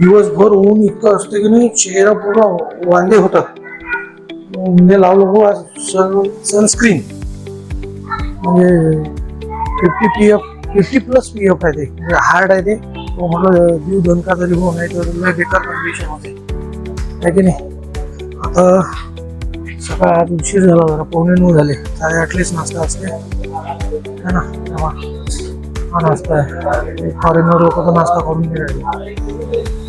दिवसभर ऊन इतकं असतं की नाही चेहरा पूर्ण वांदे होतात. म्हणजे लावलं हो आज सन सनस्क्रीन म्हणजे fifty P F fifty plus P F आहे ते. म्हणजे हार्ड आहे ते. तो म्हटलं जीव दणका जरी हो नाही तर लय बेकार कंडिशन होते. आहे की नाही? आता सकाळ आज उशीर झाला जरा पावणे नऊ झाले. साडेआठलेच नाश्ता असते. है ना? हा नाश्ता आहे. फॉरेनर लोक तर नाश्ता करून नाही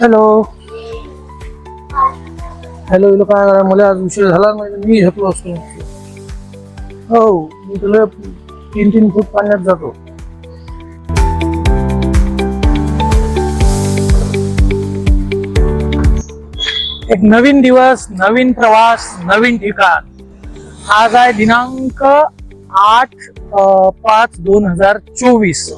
हॅलो. हॅलो काय करा मला आज उशीर झाला नाही मी घेतो असतो. हो मी तुला तीन तीन फूट पाण्यात जातो. एक नवीन दिवस नवीन प्रवास नवीन ठिकाण. आज आहे दिनांक आठ पाच दोन हजार चोवीस.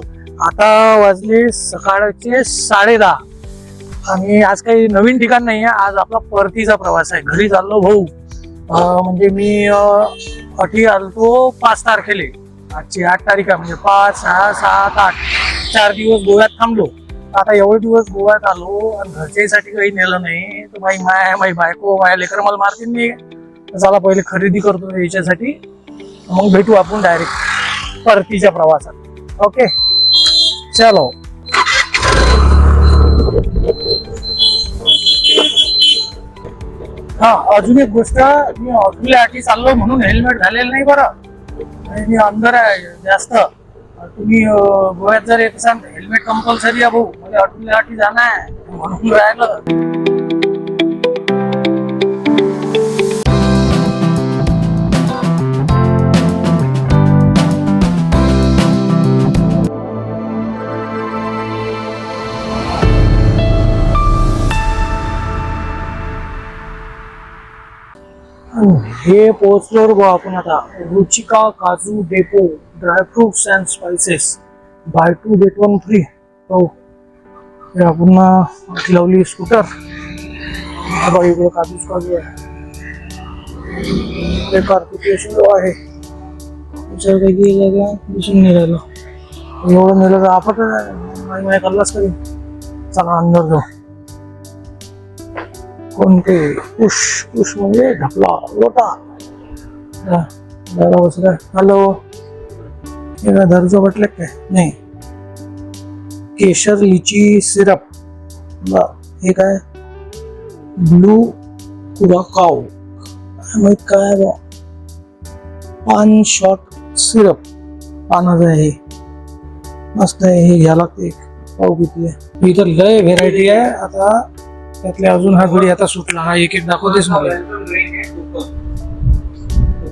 आता वाजले सकाळचे साडे दहा आणि आज काही नवीन ठिकाण नाही आहे. आज आपला परतीचा प्रवास आहे. घरी चाललो भाऊ. म्हणजे मी अटी आलतो पाच तारखेले. आजची आठ तारीख आहे. म्हणजे पाच सहा सात आठ. चार दिवस गोव्यात थांबलो. आता एवढे दिवस गोव्यात आलो आणि घरच्यासाठी काही नेलं नाही. तर माई माय माई बायको माया लेकर मला मारतील मी चला पहिले खरेदी करतो याच्यासाठी. मग भेटू आपण डायरेक्ट परतीच्या प्रवासात. ओके चलो। हा अजून एक गोष्ट मी ऑटोसाठी चाललो म्हणून हेल्मेट घालेलं नाही बरं. आणि मी अंदर आहे जास्त. तुम्ही गोव्यात जर येत असाल हेल्मेट कंपल्सरी आहे भाऊ. मला आठी जाणार आहे. म्हणून राहिलं. हे पोहोचलो बघ आपण आता. Ruchika Kaju depot dry fruits and spices buy two get one free हो. हे आपण लावली स्कूटर बघा इकडे काजूच काजू आहे. ते कार्तिकेशन आहे विचार दिसून नाही राहिलं. एवढं नेलं तर आपण नाही कल्लाच करीन चला अंदर जाऊ. कोणते पुश पुश म्हणजे ढकला लोटा। हा, दादा बसला हॅलो हे काय दारूचं बटले काय नाही। केशर लिची सिरप। बर हे काय ब्लू कुराकाव काय माहित आहे बा पान शॉट सिरप। पानाचं आहे हे। मस्त हे घ्या लागते एक पाव किती आहे इथं लय व्हेरायटी आहे आता त्यातले अजून हा घडी आता सुटला. हा एक एक दाखवतेच मला.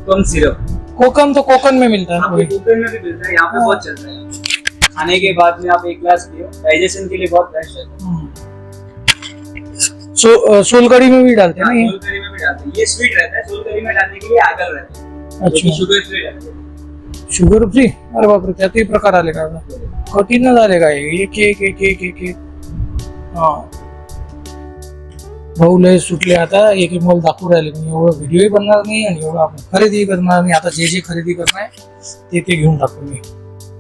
कोकम सिरप. कोकम तो कोकन में मिलता है ना कोकम में भी मिलता है यहाँ पे बहुत चलता है। खाने के बाद में आप एक ग्लास पियो। डाइजेशन के लिए बहुत बेस्ट है। हम्म। सो सोलकड़ी में भी डालते हैं ना ये? सोलकरी में भी डालते हैं। ये स्वीट रहता है। सोलकरी में डालने के लिए आगल रहता है। अच्छा। शुगर फ्री रहता है। शुगर फ्री अरे बापरे त्यातही प्रकार आले का? कठीण झाले काय एक एक एक एक एक एक हा. भाऊ लय सुटले आता एक एक मला दाखवू राहिले. मी एवढं व्हिडिओही बनणार नाही आणि एवढं आपण खरेदी करणार नाही. आता जे जे खरेदी करणार आहे ते ते घेऊन टाकू मी.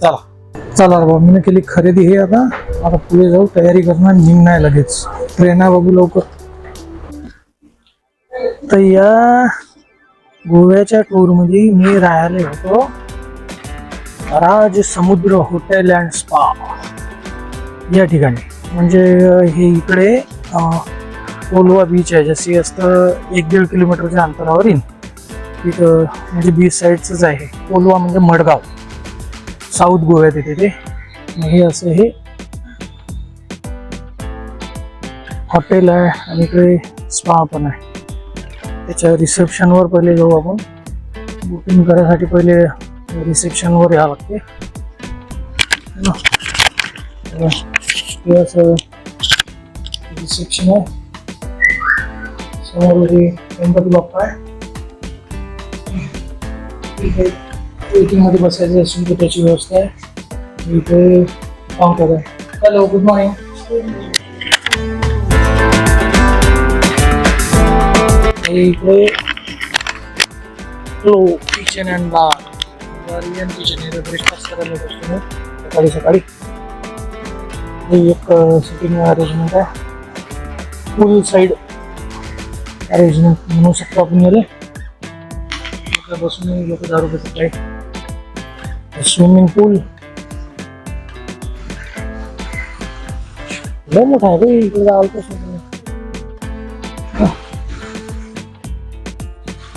चला. चला रे मी केली खरेदी हे आता. आता पुढे जाऊ तयारी करणार निघणार लगेच. ट्रेन आहे बघू लवकर. तर या गोव्याच्या टूरमध्ये मी राहिले होतो राज समुद्र हॉटेल अँड स्पा या ठिकाणी. म्हणजे हे इकडे अं, कोलवा बीच आहे जशी असतं एक दीड किलोमीटरच्या अंतरावर येईल तिथं म्हणजे बीच साईडचंच आहे. कोलवा म्हणजे मडगाव. साऊथ गोव्यात येते ते. हे असं हे हॉटेल आहे आणि इकडे स्पा पण आहे. त्याच्या रिसेप्शनवर पहिले जाऊ आपण. बुकिंग करायसाठी पहिले रिसेप्शनवर यावं लागते. हे असं रिसेप्शन आहे. समोर हे। गणपती बाप्पा आहे इथे वेटिंग मध्ये बसायचं असेल तर त्याची व्यवस्था आहे इथे काउंटर आहे हॅलो गुड मॉर्निंग इकडे flow kitchen and bar kitchen आहे ब्रेकफास्ट करायला बसतो मी सकाळी सकाळी हे एक सिटिंग अरेंजमेंट आहे फुल साईड अरेंजमेंट म्हणू शकतो आपण याला? बसून लोक दारू पितात आहे स्विमिंग पूल लय मोठा आहे रे इकडे जावं कसं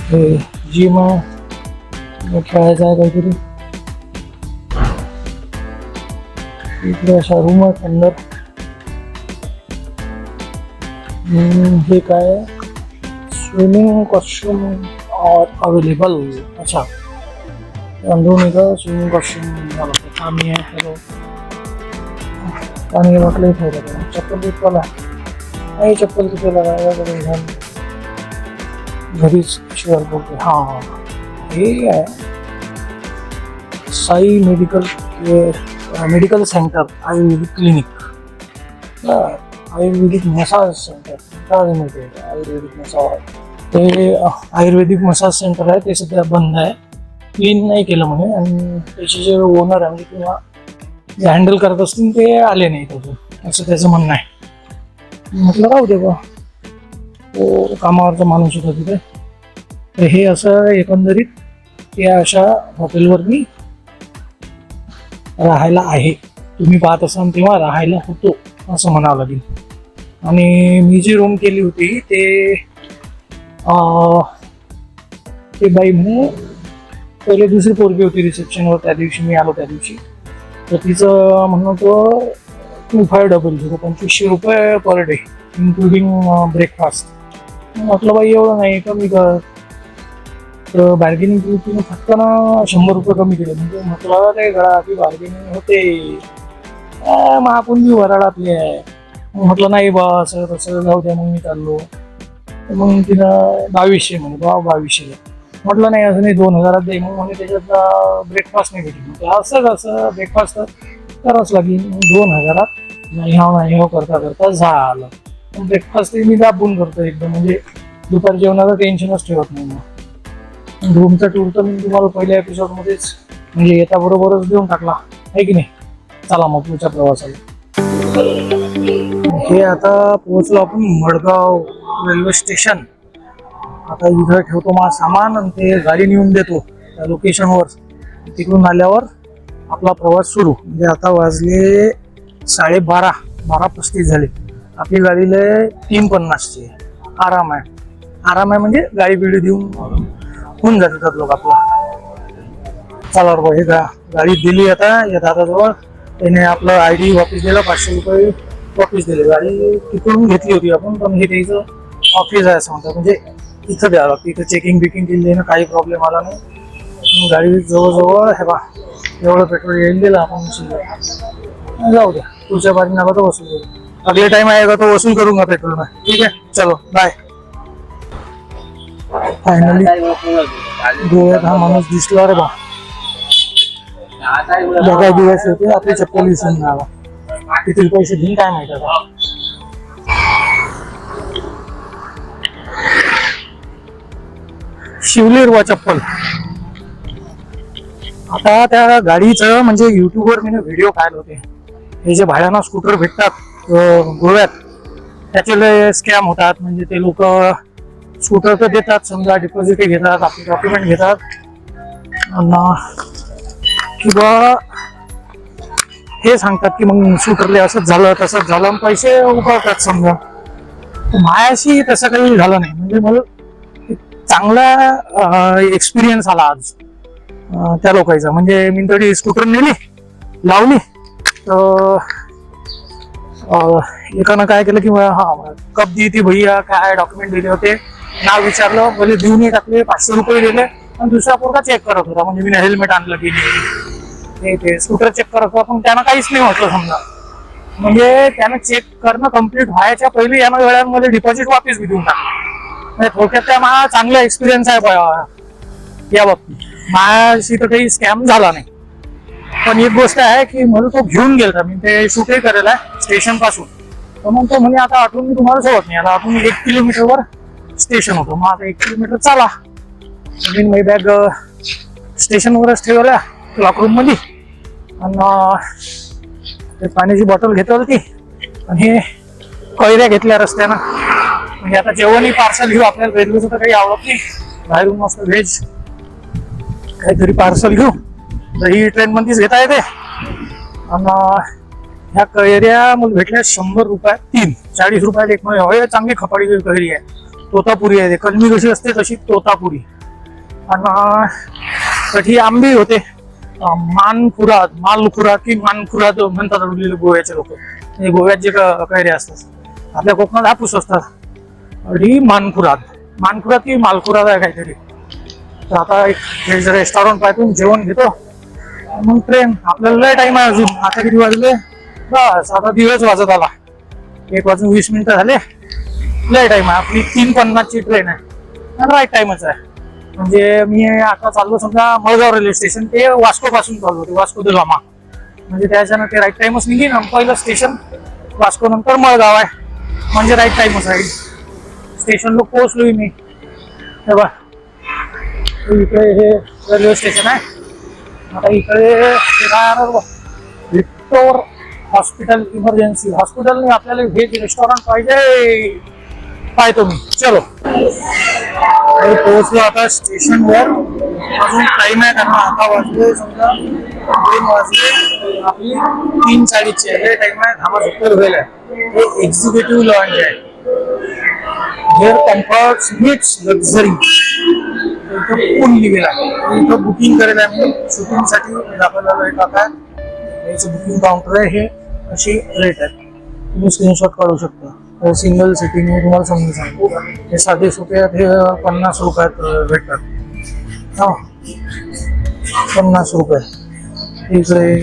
हे जिम आहे. खेळायचं आहे काहीतरी. इकडे अशा रूम आहेत अंदर. हे काय स्विमिंग कॉस्ट्युम और अवेलेबल अच्छा अंदरून इथं स्विमिंग कॉस्ट्युम पाणी आहे हॅलो पाणी वाटलं ठेवलं चप्पल बिप्पल आहे नाही, चप्पल तिथे लगाया घाल घरीच शिवाय बोलते हा। हा, हे आहे Sai medical care medical centre, Ayurvedic clinic. Ayurvedic massage centre. आहे आयुर्वेदिक मसाज ते आयुर्वेदिक मसाज सेंटर आहे ते सध्या बंद आहे. क्लीन नाही केलं म्हणे आणि त्याचे जे ओनर आहे म्हणजे किंवा जे हँडल करत असतील ते आले नाहीत अजून असं त्याचं म्हणणं आहे. म्हटलं राहू दे बा. तो कामावरचा माणूस होता तिथे. तर हे असं एकंदरीत या अशा हॉटेलवर मी राहायला आहे. तुम्ही पाहत असाल तेव्हा राहायला होतो असं म्हणावं लागेल. आणि मी जी रूम केली होती ते ते बाई म्हणे पहिले दुसरी पोरगी होती रिसेप्शनवर त्या दिवशी मी आलो त्या दिवशी. तर तिचं म्हणणं होतं टू फाय डबल झिरो पंचवीसशे रुपये पर डे इन्क्लुडिंग ब्रेकफास्ट म्हटलं बाई एवढं नाही कमी कर. तर बार्गेनिंग केली तिने फक्त ना शंभर रुपये कमी केले. म्हणजे म्हटलं ते की बार्गेनिंग होते. अं, मग आपण बी वराडातले आहे. म्हटलं नाही बा असं तसं जाऊ द्या मग मी चाललो. मग तिनं बावीसशे म्हणे बा बावीसशे म्हटलं नाही असं नाही दोन हजारात दे. मग म्हणे त्याच्यात ब्रेकफास्ट नाही भेटेल. असंच असं ब्रेकफास्ट तर करावंच लागेल. मग दोन हजारात नाही हा नाही हो करता करता झालं. ब्रेकफास्ट मी दाबून करतो एकदम म्हणजे दुपार जेवणाचं टेन्शनच ठेवत नाही मग रूमचा टूर तर मी तुम्हाला पहिल्या एपिसोडमध्येच म्हणजे येता बरोबरच देऊन टाकला. आहे की नाही? चला मग पुढच्या प्रवासाला. हे आता पोहोचलो आपण मडगाव रेल्वे स्टेशन आता इथं ठेवतो माझं सामान आणि ते गाडी नेऊन देतो त्या लोकेशनवर तिकडून आल्यावर आपला प्रवास सुरू. म्हणजे आता वाजले साडेबारा बारा पस्तीस झाले. आपली गाडीला तीन पन्नासची आराम आहे. आराम आहे म्हणजे गाडी बिडी देऊन होऊन जातात लोक आपला. चला रे हे गा गाडी दिली आता या दादाजवळ. त्याने आपलं आय डी वापस दिला पाचशे रुपये ऑफिस दिले गाडी तिकडून घेतली होती आपण पण हे त्याचं ऑफिस आहे असं म्हणतात. म्हणजे इथं द्यावं लागतं. इथं चेकिंग बिकिंग केली ना काही प्रॉब्लेम आला नाही. मग गाडी जवळजवळ हे बा एवढं पेट्रोल येईल दिलं आपण वसूल जाऊ द्या. पुढच्या बाजूने आला तो वसूल करू अगले टाइम आएगा तो वसूल करूंगा पेट्रोल में ठीक है चलो बाय फायनली गोव्यात हा माणूस दिसला रे बा. बघा दिवस होते आपली चप्पल विसरून आला. किती पैसे घेऊन काय माहिती आता? शिवलीर वा चप्पल. आता त्या गाडीचं म्हणजे युट्यूबवर मी व्हिडिओ पाहिले होते. हे जे भाड्यानं स्कूटर भेटतात गोव्यात त्याचे स्कॅम होतात. म्हणजे ते लोक स्कूटर तर देतात समजा डिपॉझिट घेतात आपले डॉक्युमेंट घेतात. आणि किंवा हे सांगतात की मग सुकरले असंच झालं तसंच झालं. पैसे उकळतात समजा. मायाशी तसं काही झालं नाही. म्हणजे मला चांगला एक्सपिरियन्स आला आज त्या लोकांचा. म्हणजे मी तरी स्कूटर नेली लावली. तर एकानं काय केलं की हा कप दी ती भैया काय डॉक्युमेंट दिले होते नाव विचारलं. म्हणजे देऊन टाकले पाचशे रुपये दिले. आणि दुसरा पोरगा चेक करत होता. म्हणजे मी हेल्मेट आणलं की नाही. ते स्कूटर चेक करत होता. पण त्यानं काहीच नाही म्हटलं समजा. म्हणजे त्यानं चेक करणं कंप्लीट व्हायच्या पहिले यानं वेळांमध्ये डिपॉझिट वापिस बी देऊन टाकलं. म्हणजे थोडक्यात त्या मला चांगला एक्सपिरियन्स आहे या बाबतीत माझ्याशी तर काही स्कॅम झाला नाही. पण एक गोष्ट आहे की मला तो घेऊन गेला मी ते शूटही करेल आहे स्टेशनपासून. तर मग तो म्हणे आता आठवून मी तुम्हाला सोबत नाही. आता आपण एक किलोमीटरवर स्टेशन होतो. मग आता एक किलोमीटर चाला. मी बॅग स्टेशनवरच ठेवल्या. लॉकरूममध्ये आणि ते पाण्याची बॉटल घेतली होती. आणि हे कैऱ्या घेतल्या रस्त्यानं. म्हणजे आता जेवणही पार्सल घेऊ. आपल्याला रेल्वेचं तर काही आवडत नाही. बाहेरून मस्त व्हेज काहीतरी पार्सल घेऊ. दही ट्रेन मध्येच घेता येते. आणि ह्या कैऱ्या मला भेटल्या शंभर रुपयात तीन. चाळीस रुपयात एक. म्हणजे चांगली खपाडी कैरी आहे. तोतापुरी आहे कलमी कशी असते तशी तोतापुरी. आणि कठी आंबे होते. अं, मानखुरात की मानखुरात म्हणतात उरलेले गोव्याचे लोक. म्हणजे गोव्यात जे क- कैऱ्या असतात. आपल्या कोकणात हापूस असतात. अडी मानखुरात मानखुरात की मालखुरात आहे काहीतरी. तर आता एक रेस्टॉरंट पाहतून जेवण घेतो. मग ट्रेन आपल्याला लय टाइम आहे अजून. आता किती वाजले? बस आता दिवस वाजत आला. एक वाजून वीस मिनिटं झाले. लय टाइम आहे. आपली तीन पन्नासची ट्रेन आहे. राईट टाइमच आहे. म्हणजे मी आता चाललो समजा मळगाव रेल्वे स्टेशन ते वास्को पासून चाललो ते वास्को दे गामा म्हणजे त्याच्यानं ते राईट टाइमच निघेन पहिलं स्टेशन वास्को नंतर मळगाव आहे. म्हणजे राईट टाइमच आहे. स्टेशनला पोहोचलोय मी. हे बघ. इकडे हे रेल्वे स्टेशन आहे. आता इकडे विक्टोर हॉस्पिटल इमर्जन्सी. हॉस्पिटल आपल्याला व्हेज रेस्टॉरंट पाहिजे. पाहतो मी. चलो. आणि पोहोचलो आता स्टेशनवर अजून टाइम आहे त्यांना आता वाजले समजा दोन वाजले. आपली तीन चाळीसची आहे हे टाइम आहे. धामा झुक्कर होईल आहे. हे एक्झिक्युटिव्ह लॉन्च आहे. हेअर कम्फर्ट मीट्स लक्झरी इथं कोण लिहिलेला आहे? इथं बुकिंग करेल आहे मी शूटिंगसाठी मी दाखवलेलं आहे टाका याचं बुकिंग काउंटर आहे हे. अशी रेट आहे. तुम्ही स्क्रीनशॉट काढू शकता. सिंगल सिटिंग मी तुम्हाला समजून सांगतो. हे साधे सोपे आहेत हे पन्नास रुपयात भेटतात. हा. पन्नास रुपये. इकडे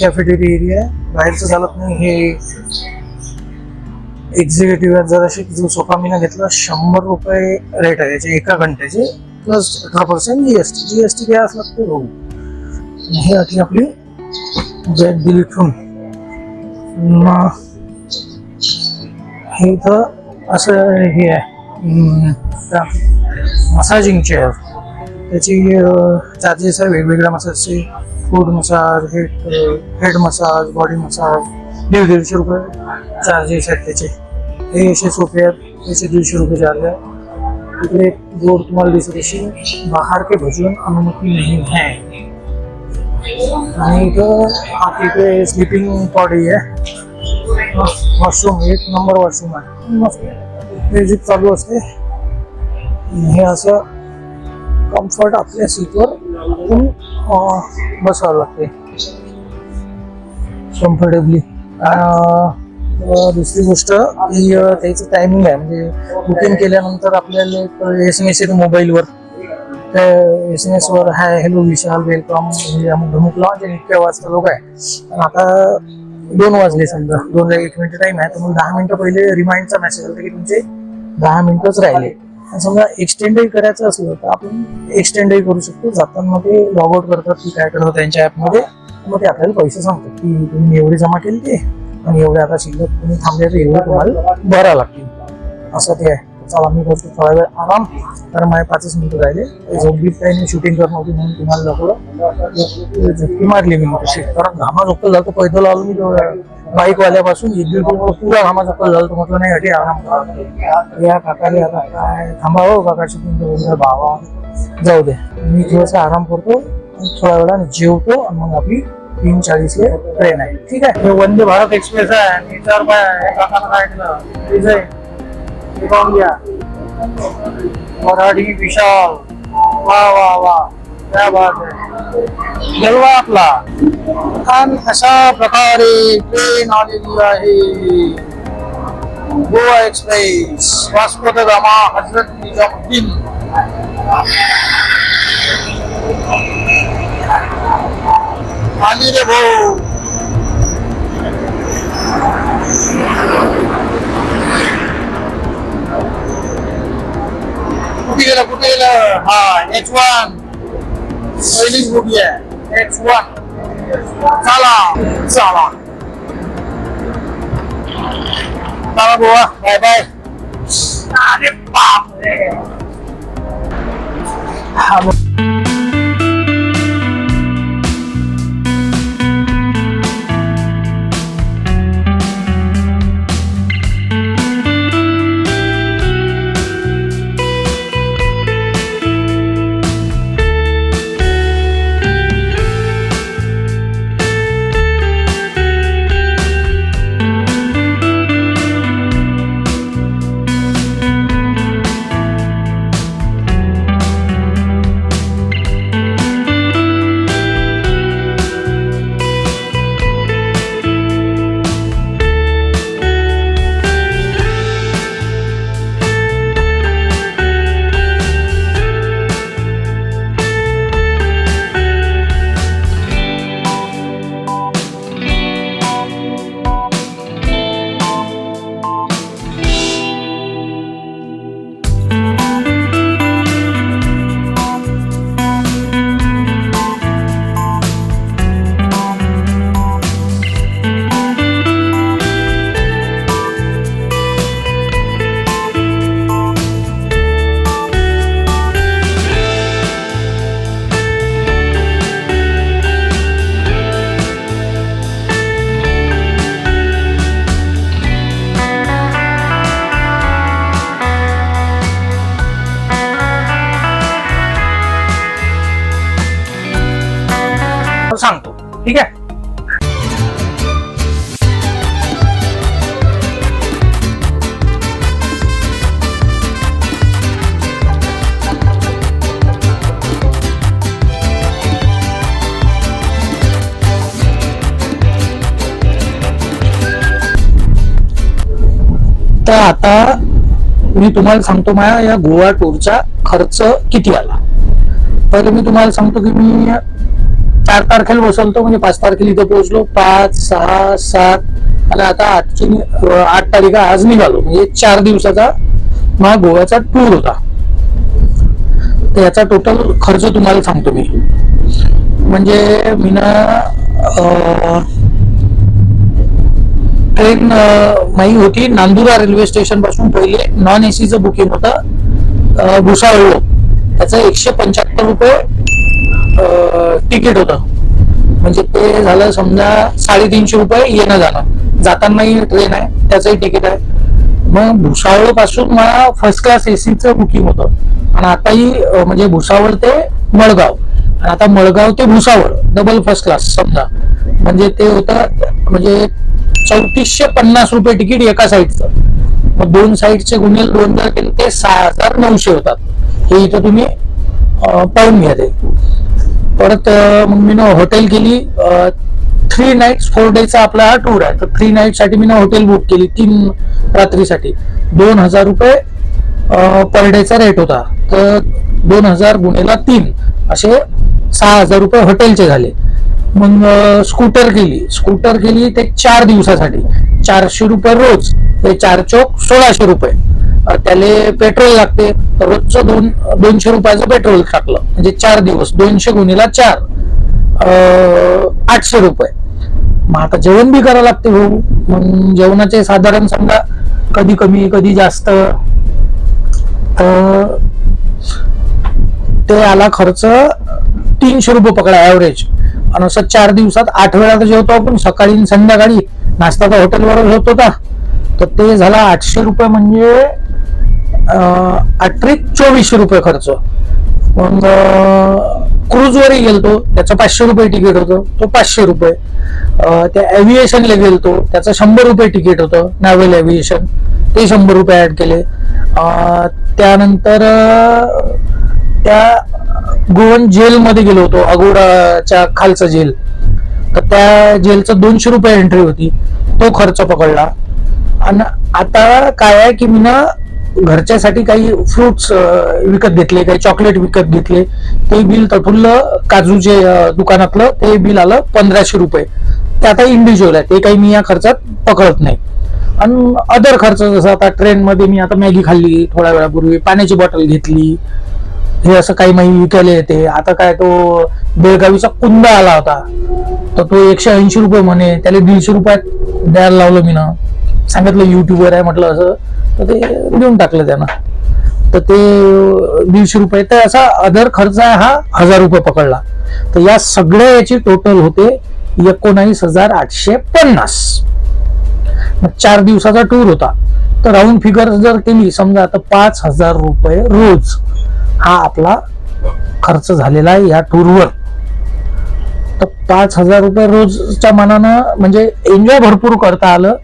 कॅफेटेरिया एरिया आहे. बाहेरचं चालत नाही हे एक्झिक्युटिव्ह आहे जराशी जो सोफा मी घेतला शंभर रुपये रेट आहे. याचे एका घंट्याचे प्लस अठरा percent G S T G S T काय लागते ते बघू हे अटी आपली बॅग दिली ठेवून मग हे इथं असं हे आहे. मसाजिंग चेअर त्याची चार्जेस आहे वेगवेगळ्या मसाजचे. Foot massage head head massage body massage दीड दीडशे रुपये चार्जेस आहेत त्याचे. हे असे सोपे आहेत. त्याचे दीडशे रुपये चार्ज आहे. तिकडे एक बोर्ड तुम्हाला दिसत असेल बाहेर के भोजन अनुमती नाही आहे. आणि इथं हा तिकडे स्लिपिंग पॉडी आहे. वॉशरूम एक नंबर वॉशरूम आहे. मस्त म्युझिक चालू असते. हे असं कम्फर्ट आपल्या सीटवर आपण बसावं लागते. कम्फर्टेबली दुसरी गोष्ट की त्याचं टायमिंग आहे. म्हणजे बुकिंग केल्यानंतर आपल्याला एक एस एम एस येतो मोबाईलवर. त्या एस एम एस वर हाय हॅलो विशाल वेलकम म्हणजे आम्ही धमुक लॉन्च आणि इतक्या वाजता लोक आहे. आणि आता दोन वाजले समजा. दोन एक मिनिट टाइम आहे. तर मग दहा मिनिटं पहिले रिमाइंडचा मेसेज आला. की तुमचे दहा मिनिटच राहिले. आणि समजा एक्सटेंडही करायचं असलं तर आपण एक्सटेंडही करू शकतो. जाताना ते लॉग आउट करतात की काय करतात त्यांच्या ॲपमध्ये मग ते आपल्याला पैसे सांगतात की तुम्ही एवढे जमा केले ते आणि एवढे आता शिल्लक तुम्ही थांबले तर एवढे तुम्हाला भरावं लागतील. असं ते आहे. चला मी करतो थोडा वेळ आराम. तर माझे पाचच मिनिटं राहिले. झोपली काही नाही शूटिंग करत नव्हती म्हणून तुम्हाला दाखवलं. झोपी मारली मी तशी कारण घामा झोपलं झालं पैदल आलो मी बाईकवाल्यापासून एक दीड किलोमीटर पुरा घामा झोपलं झालं तर म्हटलं नाही अटे आराम या काकाले आता काय थांबावं हो काका शूटिंग करून भावा. जाऊ दे. मी थोडासा आराम करतो थोड्या वेळाने जेवतो आणि मग आपली तीन चाळीसले ट्रेन आहे. ठीक आहे? वंदे भारत एक्सप्रेस आहे आणि काय आहे? काय केलं? विजय घ्या मराठी विशाल. वा वा वा. क्या बात आहे जलवा आपला. आणि अशा प्रकारे ट्रेन आलेली आहे. गोवा एक्सप्रेस. वास्को द गामा हजरत निजामुद्दीन आली रे भाऊ. एच वन पहिलीच बुकी आहे एच वन चला चला चला बुवा बाय बाय अरे बाप रे तर आता मी तुम्हाला सांगतो माझ्या या गोवा टूरचा खर्च किती आला? पहिले मी तुम्हाला सांगतो की मी चार तारखेला बसवतो म्हणजे पाच तारखेला इथं पोहोचलो पाच सहा सात आणि आता आठची आठ तारीख आज निघालो म्हणजे चार दिवसाचा माझा गोव्याचा टूर होता. तर याचा टोटल खर्च तुम्हाला सांगतो मी. म्हणजे मी ना ट्रेन माही होती नांदुरा रेल्वे स्टेशनपासून पहिले. नॉन एसीचं बुकिंग होतं. भुसावळ त्याचं एकशे पंच्याहत्तर रुपये तिकीट होतं. म्हणजे ते झालं समजा साडेतीनशे रुपये येणं जाणं. जातानाही ट्रेन आहे त्याचंही तिकीट आहे. मग भुसावळपासून मला फर्स्ट क्लास एसीचं बुकिंग होतं. आणि आताही म्हणजे भुसावळ ते मळगाव आणि आता मळगाव ते भुसावळ डबल फर्स्ट क्लास समजा. म्हणजे ते होतं म्हणजे चौतीसशे पन्नास रुपये तिकीट एका साईडचं मग दोन साईडचे गुन्हे दोन हजार केले ते सहा हजार नऊशे होतात. हे इथं तुम्ही पाहून घ्या ते. परत मग मी ना हॉटेल केली थ्री नाईट्स फोर डेचा आपला हा टूर आहे. तर थ्री नाईटसाठी मी ना हॉटेल बुक केली तीन रात्रीसाठी. दोन हजार रुपये पर डेचा रेट होता. तर दोन हजार गुन्हेला तीन. असे सहा हजार रुपये हॉटेलचे झाले. मग स्कूटर केली. स्कूटर केली ते चार दिवसासाठी. चारशे रुपये रोज. ते चार चौक सोळाशे रुपये. त्याले पेट्रोल लागते. तर रोजचं दोन दोनशे रुपयाचं पेट्रोल टाकलं. म्हणजे चार दिवस. दोनशे गुन्हेला चार. आठशे रुपये. मग आता जेवण बी करावं लागते भाऊ. मग जेवणाचे साधारण समजा कधी कमी कधी जास्त. ते आला खर्च तीनशे रुपये पकडा ऍव्हरेज आणि असं चार दिवसात आठ वेळा तर जेवतो आपण. सकाळी आणि संध्याकाळी नाश्ता तर हॉटेलवर होत होता तर ते झाला आठशे रुपये म्हणजे अठ्ठेक चोवीसशे रुपये खर्च. मग क्रूजवरही गेलतो. त्याचं पाचशे रुपये तिकीट होतं. तो पाचशे रुपये. त्या एव्हिएशनला गेलतो. त्याचं शंभर रुपये तिकीट होतं. नॅव्हल एव्हिएशन ते शंभर रुपये ॲड केले. त्यानंतर त्या गोवन जेलमध्ये गेलो होतो अगोडाच्या खालचं जेल. तर त्या जेलचं दोनशे रुपये एंट्री होती. तो खर्च पकडला. आणि आता काय आहे की मी ना घरच्यासाठी काही फ्रुट्स विकत घेतले काही चॉकलेट विकत घेतले. ते बिल तटुल्लं काजूचे दुकानातलं ते बिल आलं पंधराशे रुपये. ते आता इंडिव्हिज्युअल आहे ते काही मी या खर्चात पकडत नाही. आणि अदर खर्च जसं आता ट्रेनमध्ये मी आता मॅगी खाल्ली थोड्या वेळापूर्वी पाण्याची बॉटल घेतली. हे असं काही माही विकायला येते आता काय तो बेळगावीचा कुंदा आला होता. तर तो एकशे ऐंशी रुपये म्हणे त्याला दीडशे रुपयात द्यायला लावलं मी ना सांगितलं युट्यूबवर आहे म्हटलं असं. तर ते देऊन टाकलं त्यानं. तर ते दीडशे रुपये. तर असा अदर खर्च आहे हा हजार रुपये पकडला. तर या सगळ्या याची टोटल होते एकोणावीस हजार आठशे पन्नास. मग चार दिवसाचा टूर होता. तर राऊंड फिगर जर केली समजा आता पाच हजार रुपये रोज. हा आपला खर्च झालेला आहे या टूरवर. तर पाच हजार रुपये रोजच्या मनानं म्हणजे एन्जॉय भरपूर करता आलं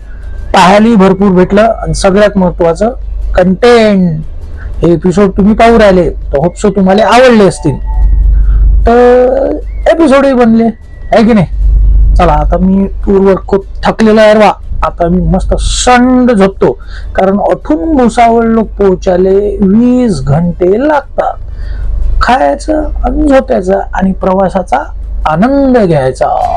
पाहायलाही भरपूर भेटलं आणि सगळ्यात महत्वाचं कंटेंट हे एपिसोड तुम्ही पाहू राहिले तर होपसो तुम्हाला आवडले असतील. तर एपिसोडही बनले आहे की नाही? चला आता मी टूरवर खूप थकलेला आहे वा आता मी मस्त संड झोपतो. कारण अठून भुसावळ लोक पोहोचायले वीस घंटे लागतात. खायचं आणि झोपायचं आणि प्रवासाचा आनंद घ्यायचा.